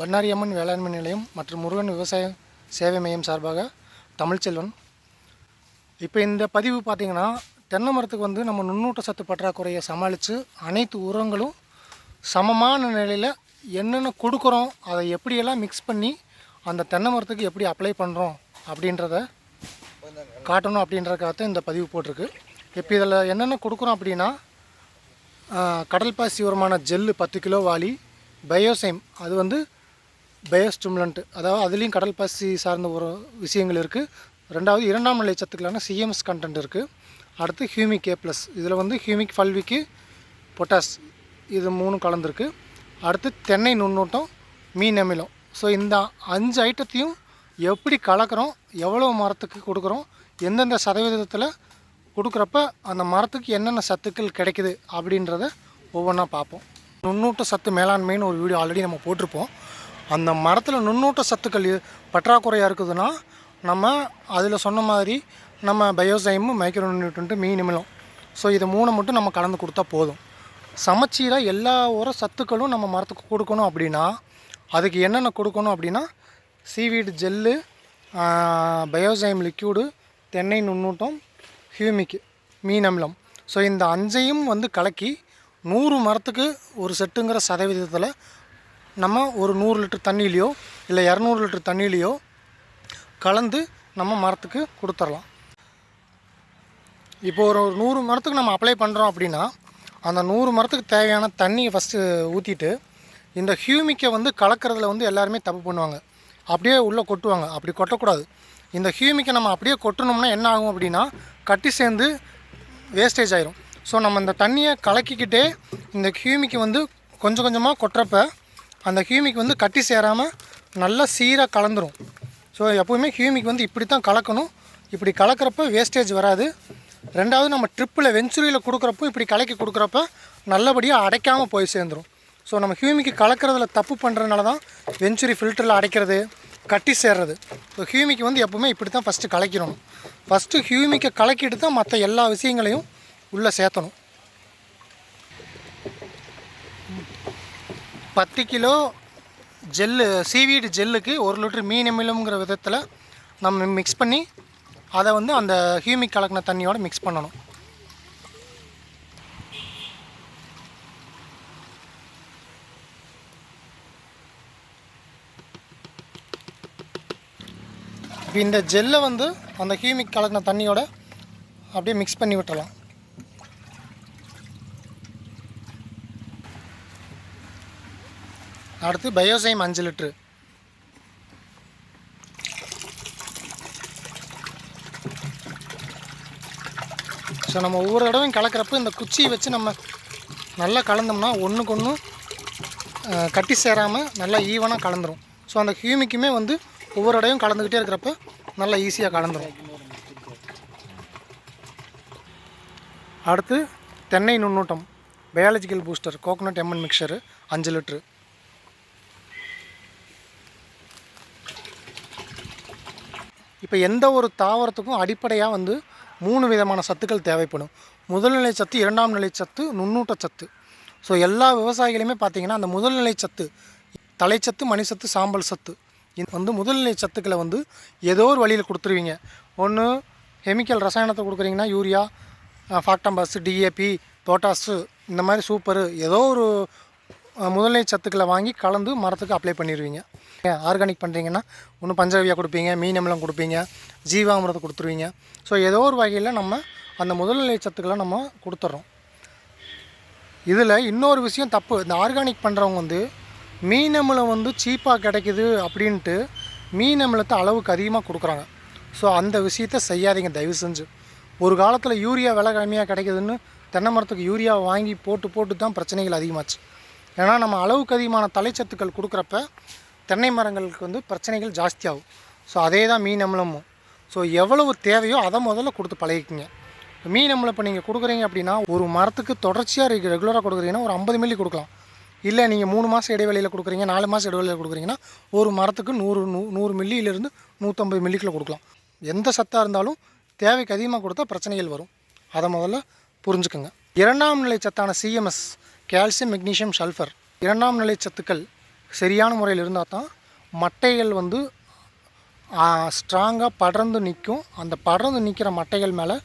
பண்ணாரி அம்மன் வேளாண்மை நிலையம் மற்றும் முருகன் விவசாய சேவை மையம் சார்பாக தமிழ்ச்செல்வன் இப்போ இந்த பதிவு பார்த்திங்கன்னா தென்னை மரத்துக்கு வந்து நம்ம நுண்ணூட்ட சத்து பற்றாக்குறையை சமாளித்து அனைத்து உரங்களும் சமமான நிலையில் என்னென்ன கொடுக்குறோம் அதை எப்படியெல்லாம் மிக்ஸ் பண்ணி அந்த தென்னை மரத்துக்கு எப்படி அப்ளை பண்ணுறோம் அப்படின்றத காட்டணும் அப்படின்றதுக்காக இந்த பதிவு போட்டிருக்கு. இப்போ இதில் என்னென்ன கொடுக்குறோம் அப்படின்னா கடல் பாசி உரமான ஜெல்லு பத்து கிலோ வாலி பயோசைம் அது வந்து பயோஸ்டிமுலண்ட் அதாவது அதுலேயும் கடல் பாசி சார்ந்த ஒரு விஷயங்கள் இருக்குது ரெண்டாவது இரண்டாம் நிலை சத்துக்களான சிஎம்எஸ் கண்டென்ட் இருக்குது அடுத்து ஹியூமிக் ஏ ப்ளஸ் இதில் வந்து ஹியூமிக் ஃபல்விக்கு பொட்டாஸ் இது மூணும் கலந்துருக்கு. அடுத்து தென்னை நுண்ணூட்டம் மீன் அமிலம். ஸோ இந்த அஞ்சு ஐட்டத்தையும் எப்படி கலக்கிறோம் எவ்வளோ மரத்துக்கு கொடுக்குறோம் எந்தெந்த சதவீதத்தில் கொடுக்குறப்ப அந்த மரத்துக்கு என்னென்ன சத்துக்கள் கிடைக்குது அப்படின்றத ஒவ்வொன்றா பார்ப்போம். நுண்ணூட்ட சத்து மேலாண்மைன்னு ஒரு வீடியோ ஆல்ரெடி நம்ம போட்டிருப்போம். அந்த மரத்தில் நுண்ணூட்ட சத்துக்கள் பற்றாக்குறையாக இருக்குதுன்னா நம்ம அதில் சொன்ன மாதிரி நம்ம பயோசைமு மைக்ரோ நியூட்ரன்ட்டு மீனிமலும் ஸோ இது மூணை மட்டும் நம்ம கலந்து கொடுத்தா போதும். சமச்சீராக எல்லா உர சத்துக்களும் நம்ம மரத்துக்கு கொடுக்கணும் அப்படின்னா அதுக்கு என்னென்ன கொடுக்கணும் அப்படின்னா சீவீடு ஜெல்லு பயோசைம் லிக்யூடு தென்னை நுண்ணூட்டம் ஹியூமிக் மீன் அமிலம் ஸோ இந்த அஞ்சையும் வந்து கலக்கி நூறு மரத்துக்கு ஒரு செட்டுங்கிற சதவீதத்தில் நம்ம ஒரு நூறு லிட்டர் தண்ணியிலையோ இல்லை இரநூறு லிட்டர் தண்ணியிலையோ கலந்து நம்ம மரத்துக்கு கொடுத்துர்லாம் இப்போ ஒரு ஒரு நூறு மரத்துக்கு நம்ம அப்ளை பண்ணுறோம் அப்படின்னா அந்த நூறு மரத்துக்கு தேவையான தண்ணியை ஃபஸ்ட்டு ஊற்றிட்டு இந்த ஹியூமிக்கை வந்து கலக்கிறதுல வந்து எல்லாருமே தப்பு பண்ணுவாங்க. அப்படியே உள்ளே கொட்டுவாங்க. அப்படி கொட்டக்கூடாது. இந்த ஹியூமிக்கை நம்ம அப்படியே கொட்டணும்னா என்ன ஆகும் அப்படின்னா கட்டி சேர்ந்து வேஸ்டேஜ் ஆயிரும். ஸோ நம்ம இந்த தண்ணியை கலக்கிக்கிட்டே இந்த ஹியூமிக்கு வந்து கொஞ்சம் கொஞ்சமாக கொட்டுறப்ப அந்த ஹியூமிக் வந்து கட்டி சேராமல் நல்லா சீராக கலந்துரும். ஸோ எப்போவுமே ஹியூமிக் வந்து இப்படி தான் கலக்கணும். இப்படி கலக்கிறப்ப வேஸ்டேஜ் வராது. ரெண்டாவது நம்ம ட்ரிப்பில் வெஞ்சுரியில் கொடுக்குறப்போ இப்படி கலக்கி கொடுக்குறப்ப நல்லபடியாக அடைக்காமல் போய் சேர்ந்துடும் ஸோ நம்ம ஹியூமிக்கு கலக்கிறதுல தப்பு பண்ணுறதுனால தான் வெஞ்சுரி ஃபில்டரில் அடைக்கிறது கட்டி சேர்றது. ஸோ ஹியூமிக்கு வந்து எப்போவுமே இப்படி தான் ஃபஸ்ட்டு கலக்கிடணும். ஃபஸ்ட்டு ஹியூமிக்கை கலக்கிட்டு தான் மற்ற எல்லா விஷயங்களையும் உள்ளே சேர்த்தணும். பத்து கிலோ ஜெல்லு சீவீடு ஜெல்லுக்கு ஒரு லிட்டர் மீன் எம்எல்ங்கிற விதத்தில் நம்ம மிக்ஸ் பண்ணி அதை வந்து அந்த ஹியூமிக் கலக்கின தண்ணியோடு மிக்ஸ் பண்ணணும். இப்போ இந்த ஜெல்லை வந்து அந்த ஹியூமிக் கலக்கின தண்ணியோட அப்படியே மிக்ஸ் பண்ணி விட்டுறலாம். அடுத்து பயோசைம் அஞ்சு லிட்ரு. ஸோ நம்ம ஒவ்வொரு தடவையும் கலக்கிறப்ப இந்த குச்சியை வச்சு நம்ம நல்லா கலந்தோம்னா ஒன்றுக்கு ஒன்று கட்டி சேராமல் நல்லா ஈவனாக கலந்துரும். ஸோ அந்த ஹியூமிக்குமே வந்து ஒவ்வொரு இடையும் கலந்துக்கிட்டே இருக்கிறப்ப நல்லா ஈஸியாக கலந்துரும். அடுத்து தென்னை நுண்ணூட்டம். Biological booster coconut MN mixture அஞ்சு லிட்ரு. இப்போ எந்த ஒரு தாவரத்துக்கும் அடிப்படையாக வந்து மூணு விதமான சத்துக்கள் தேவைப்படும். முதல் நிலை சத்து இரண்டாம் நிலை சத்து நுண்ணூட்ட சத்து. ஸோ எல்லா விவசாயிகளுமே பார்த்திங்கன்னா அந்த முதல் நிலை சத்து தலைச்சத்து மணிச்சத்து சாம்பல் சத்து. இது வந்து முதல்நிலை சத்துக்களை வந்து ஏதோ ஒரு வழியில் கொடுத்துருவீங்க. ஒன்று கெமிக்கல் ரசாயனத்தை கொடுக்குறீங்கன்னா யூரியா ஃபாக்டம்பஸ் டிஏபி பொட்டாஸு இந்த மாதிரி சூப்பரு ஏதோ ஒரு முதல்நிலை சத்துக்களை வாங்கி கலந்து மரத்துக்கு அப்ளை பண்ணிடுவீங்க ஆர்கானிக் பண்ணுறீங்கன்னா ஒன்று பஞ்சகவியா கொடுப்பீங்க மீன் அமிலம் கொடுப்பீங்க ஜீவாமிரத்தை கொடுத்துருவீங்க. ஸோ ஏதோ ஒரு வகையில் நம்ம அந்த முதல்நிலை சத்துக்களை நம்ம கொடுத்துட்றோம் இதில் இன்னொரு விஷயம் தப்பு. இந்த ஆர்கானிக் பண்ணுறவங்க வந்து மீன் அமிலம் வந்து சீப்பாக கிடைக்குது அப்படின்ட்டு மீன் அமிலத்தை அளவுக்கு அதிகமாக கொடுக்குறாங்க. ஸோ அந்த விஷயத்த செய்யாதீங்க தயவு செஞ்சு. ஒரு காலத்தில் யூரியா விலை கம்மியாக கிடைக்குதுன்னு தென்னை மரத்துக்கு யூரியா வாங்கி போட்டு போட்டு தான் பிரச்சனைகள் அதிகமாச்சு. ஏன்னா நம்ம அளவுக்கு அதிகமான தலைச்சத்துக்கள் கொடுக்குறப்ப தென்னை மரங்களுக்கு வந்து பிரச்சனைகள் ஜாஸ்தியாகும். ஸோ அதே தான் மீன் அமிலமும். ஸோ எவ்வளவு தேவையோ அதை முதல்ல கொடுத்து பழகிக்கிங்க. மீன் அமிலம் இப்போ நீங்கள் கொடுக்குறீங்க அப்படின்னா ஒரு மரத்துக்கு தொடர்ச்சியாக ரெகுலராக கொடுக்குறீங்கன்னா ஒரு ஐம்பது மில்லி கொடுக்கலாம். இல்லை நீங்கள் மூணு மாதம் இடைவெளியில் கொடுக்குறீங்க நாலு மாதம் இடைவெளியில் கொடுக்குறீங்கன்னா ஒரு மரத்துக்கு நூறு நூ நூறு மில்லியிலேருந்து நூற்றம்பது மில்லிக்குள்ள கொடுக்கலாம். எந்த சத்தாக இருந்தாலும் தேவைக்கு அதிகமாக கொடுத்தா பிரச்சனைகள் வரும். அதை முதல்ல புரிஞ்சுக்கோங்க. இரண்டாம் நிலை சத்தான சிஎம்எஸ் கால்சியம் மெக்னீஷியம் சல்ஃபர் இரண்டாம் நிலை சத்துக்கள் சரியான முறையில் இருந்தால் தான் மட்டைகள் வந்து ஸ்ட்ராங்காக படர்ந்து நிற்கும். அந்த படர்ந்து நிற்கிற மட்டைகள் மேலே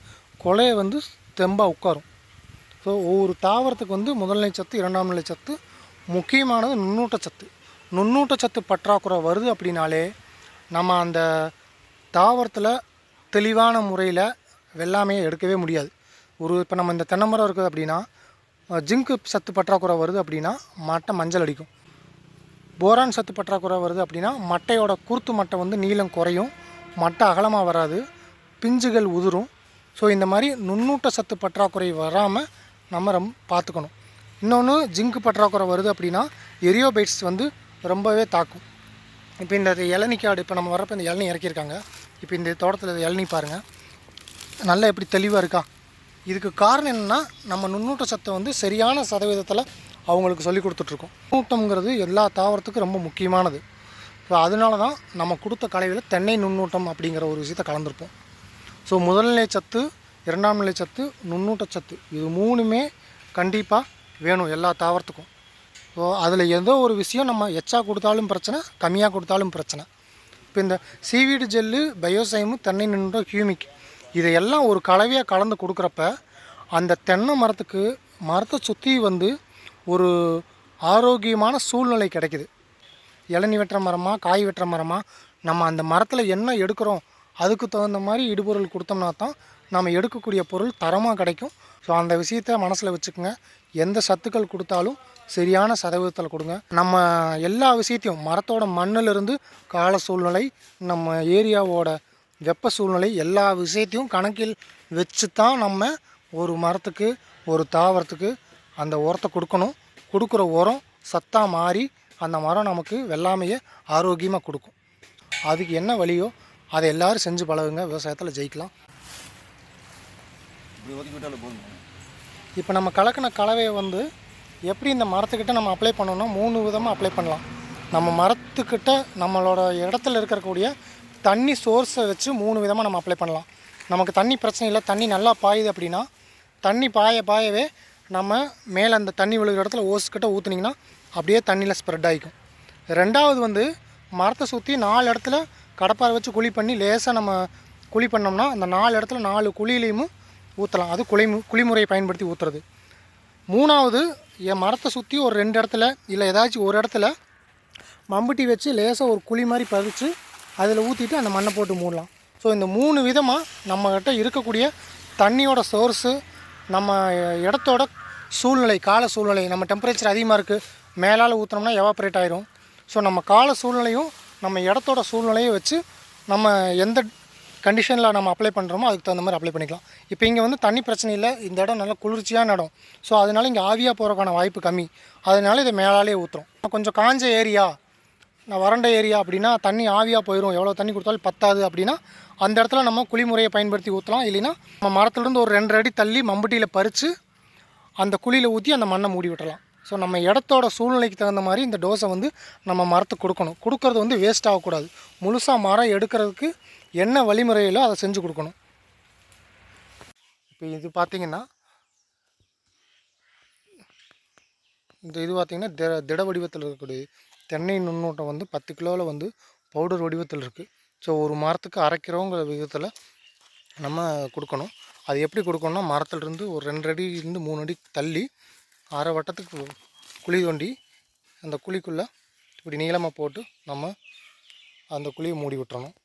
கொலையை வந்து தெம்பாக உட்காரும். ஸோ ஒவ்வொரு தாவரத்துக்கு வந்து முதல்நிலை சத்து இரண்டாம் நிலை சத்து முக்கியமானது நுண்ணூட்டச்சத்து நுண்ணூட்டச்சத்து பற்றாக்குறை வருது அப்படின்னாலே நம்ம அந்த தாவரத்தில் தெளிவான முறையில் வெள்ளாமையை எடுக்கவே முடியாது. ஒரு இப்போ நம்ம இந்த தென்னை மரம் இருக்குது அப்படின்னா ஜிங்க்கு சத்து பற்றாக்குறை வருது அப்படின்னா மட்டை மஞ்சள் அடிக்கும். போரான் சத்து பற்றாக்குறை வருது அப்படின்னா மட்டையோட குருத்து மட்டை வந்து நீளம் குறையும் மட்டை அகலமாக வராது பிஞ்சுகள் உதிரும். ஸோ இந்த மாதிரி நுண்ணூட்ட சத்து பற்றாக்குறை வராமல் நம்ம ரொம்ப பார்த்துக்கணும். இன்னொன்று ஜிங்கு பற்றாக்குறை வருது அப்படின்னா எரியோபைட்ஸ் வந்து ரொம்பவே தாக்கும். இப்போ இந்த இளநிக்காடு இப்போ நம்ம வரப்போ இந்த இளநீ இறக்கியிருக்காங்க. இப்போ இந்த தோட்டத்தில் இளநீ பாருங்கள் நல்லா எப்படி தெளிவாக இருக்கா? இதுக்கு காரணம் என்னென்னா நம்ம நுண்ணூட்ட சத்தை வந்து சரியான சதவீதத்தில் அவங்களுக்கு சொல்லி கொடுத்துட்ருக்கோம். நுண்ணூட்டம்ங்கிறது எல்லா தாவரத்துக்கும் ரொம்ப முக்கியமானது. இப்போ அதனால தான் நம்ம கொடுத்த கலையில் தென்னை நுண்ணூட்டம் அப்படிங்கிற ஒரு விஷயத்தை கலந்துருப்போம். ஸோ முதல்நிலை சத்து இரண்டாம் நிலை சத்து நுண்ணூட்ட சத்து இது மூணுமே கண்டிப்பாக வேணும் எல்லா தாவரத்துக்கும். ஸோ அதில் ஏதோ ஒரு விஷயம் நம்ம எச்சா கொடுத்தாலும் பிரச்சனை கம்மியாக கொடுத்தாலும் பிரச்சனை. இப்போ இந்த சீவீடு ஜெல்லு பயோசைமு தென்னை நின்ற ஹியூமிக் இதையெல்லாம் ஒரு கலவையாக கலந்து கொடுக்குறப்ப அந்த தென்னை மரத்துக்கு மரத்தை சுற்றி வந்து ஒரு ஆரோக்கியமான சூழ்நிலை கிடைக்குது. இளநி வெட்டுற மரமா காய் வெட்டுற மரமா நம்ம அந்த மரத்தில் என்ன எடுக்கிறோம் அதுக்கு தகுந்த மாதிரி இடுபொருள் கொடுத்தோம்னா தான் நம்ம எடுக்கக்கூடிய பொருள் தரமாக கிடைக்கும். ஸோ அந்த விஷயத்த மனசில் வச்சுக்கோங்க. எந்த சத்துக்கள் கொடுத்தாலும் சரியான சதவீதத்தில் கொடுங்க. நம்ம எல்லா விஷயத்தையும் மரத்தோட மண்ணிலிருந்து கால சூழ்நிலை நம்ம ஏரியாவோட வெப்ப சூழ்நிலை எல்லா விஷயத்தையும் கணக்கில் வச்சு தான் நம்ம ஒரு மரத்துக்கு ஒரு தாவரத்துக்கு அந்த உரத்தை கொடுக்கணும். கொடுக்குற உரம் சத்தாக மாறி அந்த மரம் நமக்கு வெள்ளாமையை ஆரோக்கியமாக கொடுக்கும். அதுக்கு என்ன வழியோ அதை எல்லோரும் செஞ்சு பழகுங்க. விவசாயத்தில் ஜெயிக்கலாம். இப்போ நம்ம கலக்கின கலவையை வந்து எப்படி இந்த மரத்துக்கிட்ட நம்ம அப்ளை பண்ணோம்னா மூணு விதமாக அப்ளை பண்ணலாம். நம்ம மரத்துக்கிட்ட நம்மளோட இடத்துல இருக்கக்கூடிய தண்ணி சோர்ஸை வச்சு மூணு விதமாக நம்ம அப்ளை பண்ணலாம். நமக்கு தண்ணி பிரச்சனை இல்லை தண்ணி நல்லா பாயுது அப்படின்னா தண்ணி பாய பாயவே நம்ம மேலே அந்த தண்ணி விழுகிற இடத்துல ஓஸ்கிட்ட ஊற்றுனீங்கன்னா அப்படியே தண்ணியில் ஸ்ப்ரெட் ஆகிக்கும் ரெண்டாவது வந்து மரத்தை சுற்றி நாலு இடத்துல கடப்பாரை வச்சு குழி பண்ணி லேசாக நம்ம குழி பண்ணோம்னா அந்த நாலு இடத்துல நாலு குழியிலையும் ஊற்றலாம் அது குழி குழிமுறையை பயன்படுத்தி ஊற்றுறது மூணாவது என் மரத்தை சுற்றி ஒரு ரெண்டு இடத்துல இல்லை ஏதாச்சும் ஒரு இடத்துல மம்புட்டி வச்சு லேசாக ஒரு குழி மாதிரி பறித்து அதில் ஊற்றிட்டு அந்த மண்ணை போட்டு மூடலாம். ஸோ இந்த மூணு விதமாக நம்மக்கிட்ட இருக்கக்கூடிய தண்ணியோட சோர்ஸு நம்ம இடத்தோட சூழ்நிலை கால சூழ்நிலை நம்ம டெம்பரேச்சர் அதிகமாக இருக்குது மேலால் ஊற்றினோம்னா எவாப்ரேட் ஆயிரும். ஸோ நம்ம கால சூழ்நிலையும் நம்ம இடத்தோட சூழ்நிலையும் வச்சு நம்ம எந்த கண்டிஷனில் நம்ம அப்ளை பண்ணுறோமோ அதுக்கு தகுந்த மாதிரி அப்ளை பண்ணிக்கலாம். இப்போ இங்கே வந்து தண்ணி பிரச்சனை இல்லை இந்த இடம் நல்லா குளிர்ச்சியான இடம் ஸோ அதனால இங்கே ஆவியாக போகிறக்கான வாய்ப்பு கம்மி. அதனால இதை மேலாலே ஊற்றுறோம் கொஞ்சம் காஞ்ச ஏரியா நான் வறண்ட ஏரியா அப்படின்னா தண்ணி ஆவியாக போயிடும் எவ்வளோ தண்ணி கொடுத்தாலும் பத்தாது அப்படின்னா அந்த இடத்துல நம்ம குழிமுறையை பயன்படுத்தி ஊற்றலாம் இல்லைன்னா நம்ம மரத்துலேருந்து ஒரு ரெண்டு அடி தள்ளி மம்பட்டியில் பறித்து அந்த குழியில் ஊற்றி அந்த மண்ணை மூடி விட்டுறலாம். ஸோ நம்ம இடத்தோட சூழ்நிலைக்கு தகுந்த மாதிரி இந்த டோஸை வந்து நம்ம மரத்துக்கு கொடுக்கணும். கொடுக்கறது வந்து வேஸ்ட் ஆகக்கூடாது. முழுசாக மரம் எடுக்கிறதுக்கு என்ன வழிமுறையிலோ அதை செஞ்சு கொடுக்கணும். இப்போ இது பார்த்திங்கன்னா இந்த இது பார்த்திங்கன்னா திட திட வடிவத்தில் இருக்கக்கூடிய தென்னை நுண்ணூட்டம் வந்து பத்து கிலோவில் வந்து பவுடர் வடிவத்தில் இருக்குது ஸோ ஒரு மரத்துக்கு அரை விதத்தில் நம்ம கொடுக்கணும். அது எப்படி கொடுக்கணும்னா மரத்துலேருந்து ஒரு ரெண்டு அடியிலேருந்து மூணு அடி தள்ளி அரை வட்டத்துக்கு குழி தோண்டி அந்த குழிக்குள்ளே இப்படி நீளமாக போட்டு நம்ம அந்த குழியை மூடி விட்டுறணும்.